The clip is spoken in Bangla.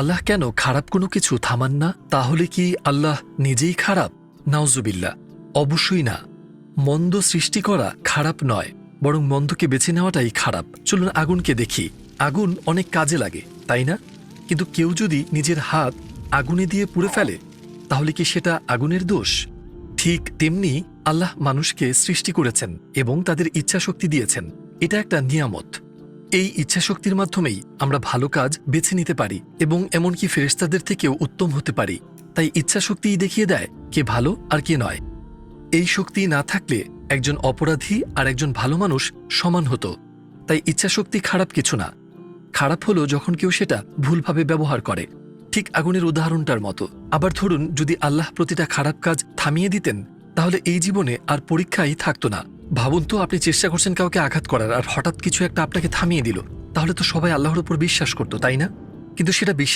আল্লাহ কেন খারাপ কোনো কিছু থামান না? তাহলে কি আল্লাহ নিজেই খারাপ? নাওজুবিল্লা অবশ্যই না। মন্দ সৃষ্টি করা খারাপ নয়, বরং মন্দকে বেছে নেওয়াটাই খারাপ। চলুন আগুনকে দেখি। আগুন অনেক কাজে লাগে, তাই না? কিন্তু কেউ যদি নিজের হাত আগুনে দিয়ে পুড়ে ফেলে, তাহলে কি সেটা আগুনের দোষ? ঠিক তেমনি আল্লাহ মানুষকে সৃষ্টি করেছেন এবং তাদের ইচ্ছাশক্তি দিয়েছেন। এটা একটা নিয়ামত। এই ইচ্ছাশক্তির মাধ্যমেই আমরা ভালো কাজ বেছে নিতে পারি এবং এমনকি ফেরেস্তাদের থেকেও উত্তম হতে পারি। তাই ইচ্ছাশক্তিই দেখিয়ে দেয় কে ভালো আর কে নয়। এই শক্তি না থাকলে একজন অপরাধী আর একজন ভালো মানুষ সমান হতো। তাই ইচ্ছাশক্তি খারাপ কিছু না। খারাপ হলো যখন কেউ সেটা ভুলভাবে ব্যবহার করে। ঠিক আগুনের উদাহরণটার মতো। আবার ধরুন যদি আল্লাহ প্রতিটা খারাপ কাজ থামিয়ে দিতেন, তাহলে এই জীবনে আর পরীক্ষাই থাকতো না। ভাবুন তো, আপনি চেষ্টা করছেন কাউকে আঘাত করার, আর হঠাৎ কিছু একটা আপনাকে থামিয়ে দিল। তাহলে তো সবাই আল্লাহর উপর বিশ্বাস করতো, তাই না? কিন্তু সেটা বিশ্বাস